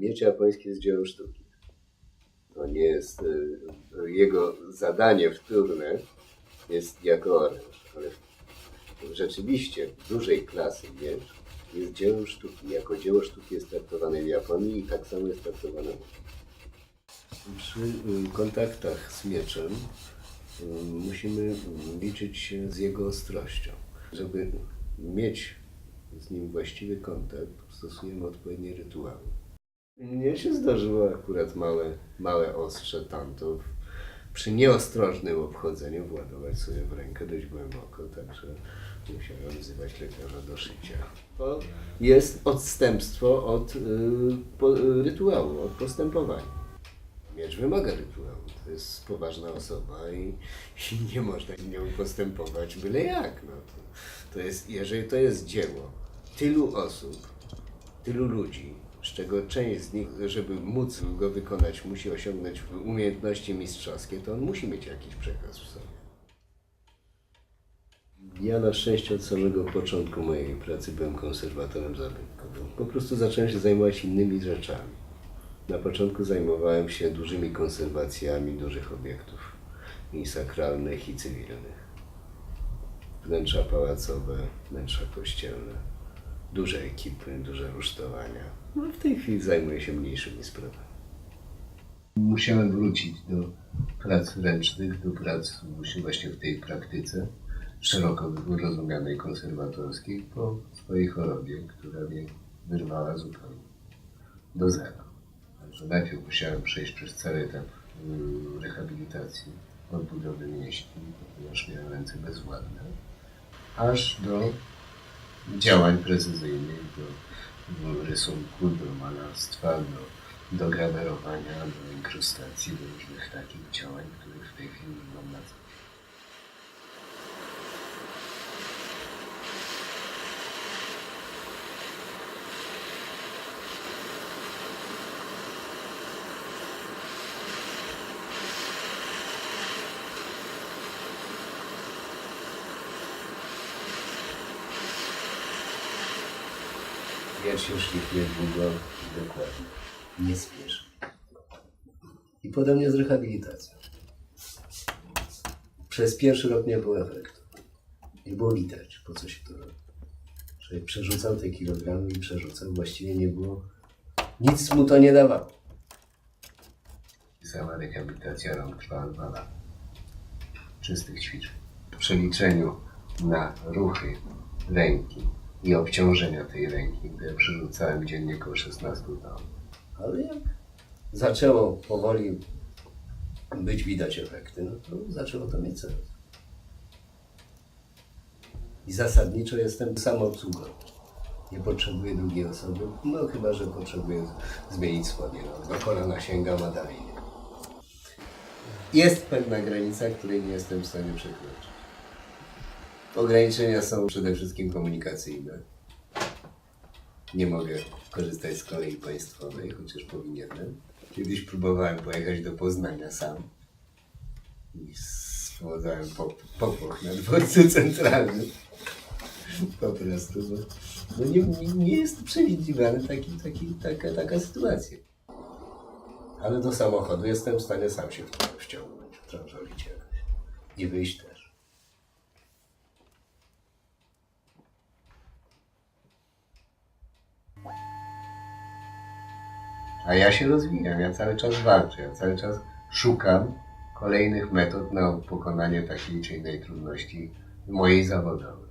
Miecz japoński jest dziełem sztuki. To nie jest. y, Jego zadanie wtórne jest jako oręż, ale rzeczywiście dużej klasy miecz jest dziełem sztuki. Jako dzieło sztuki jest traktowane w Japonii i tak samo jest traktowane. Przy y, kontaktach z mieczem y, musimy liczyć się z jego ostrością. Żeby mieć z nim właściwy kontakt, stosujemy odpowiednie rytuały. Mnie się zdarzyło akurat małe, małe ostrze tantów przy nieostrożnym obchodzeniu władować sobie w rękę dość głęboko, także musiałem wzywać lekarza do szycia. To jest odstępstwo od y, po, y, rytuału, od postępowania. Miecz wymaga rytuału. To jest poważna osoba i, i nie można z nią postępować byle jak. No to, to jest, jeżeli to jest dzieło tylu osób, tylu ludzi, z czego część z nich, żeby móc go wykonać, musi osiągnąć umiejętności mistrzowskie, to on musi mieć jakiś przekaz w sobie. Ja na szczęście od samego początku mojej pracy byłem konserwatorem zabytkowym. Po prostu zacząłem się zajmować innymi rzeczami. Na początku zajmowałem się dużymi konserwacjami dużych obiektów i sakralnych, i cywilnych. Wnętrza pałacowe, wnętrza kościelne, duże ekipy, duże rusztowania. No, w tej chwili zajmuję się mniejszymi sprawami. Musiałem wrócić do prac ręcznych, do prac właśnie w tej praktyce szeroko rozumianej konserwatorskiej po swojej chorobie, która mnie wyrwała zupełnie do zera. Także najpierw musiałem przejść przez cały etap y, rehabilitacji, odbudowy mięśni, ponieważ miałem ręce bezwładne, aż do działań precyzyjnych, do rysunku, do malarstwa, do, do grawerowania, do inkrustacji, do różnych takich działań, których w tej chwili mam na się szlifuje długo i dokładnie. Nie spieszy. I podobnie z rehabilitacją. Przez pierwszy rok nie było efektu. Nie było widać, po co się to robi. Człowiek przerzucał te kilogramy i przerzucał. Właściwie nie było... Nic mu to nie dawało. Sama rehabilitacja rąk trwała dwa lata. Czystych ćwiczeń. W przeliczeniu na ruchy ręki i obciążenia tej ręki, gdy przerzucałem dziennie około 16 ton. Ale jak zaczęło powoli być widać efekty, no to zaczęło to mieć sens. I zasadniczo jestem samoobsługą. Nie potrzebuję drugiej osoby, no chyba, że potrzebuję zmienić spodnie. No, do kolana sięgam, a dalej nie. Jest pewna granica, której nie jestem w stanie przekroczyć. Ograniczenia są przede wszystkim komunikacyjne. Nie mogę korzystać z kolei państwowej, chociaż powinienem. Kiedyś próbowałem pojechać do Poznania sam i spowodowałem pop- popłoch na dworcu centralnym. Po prostu, bo no nie, nie, jest przewidywana taki, taki, taka, taka sytuacja. Ale do samochodu jestem w stanie sam się w wciągnąć, wtrążolić jakoś. I wyjść też. A ja się rozwijam, ja cały czas walczę, ja cały czas szukam kolejnych metod na pokonanie takiej czy innej trudności mojej zawodowej.